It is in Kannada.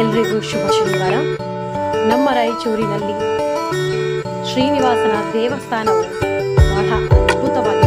ಎಲ್ರಿಗೂ ಶುಭ ಶನಿವಾರ. ನಮ್ಮ ರಾಯಚೂರಿನಲ್ಲಿ ಶ್ರೀನಿವಾಸನ ದೇವಸ್ಥಾನವು ಬಹಳ ಅದ್ಭುತವಾಗಿದೆ.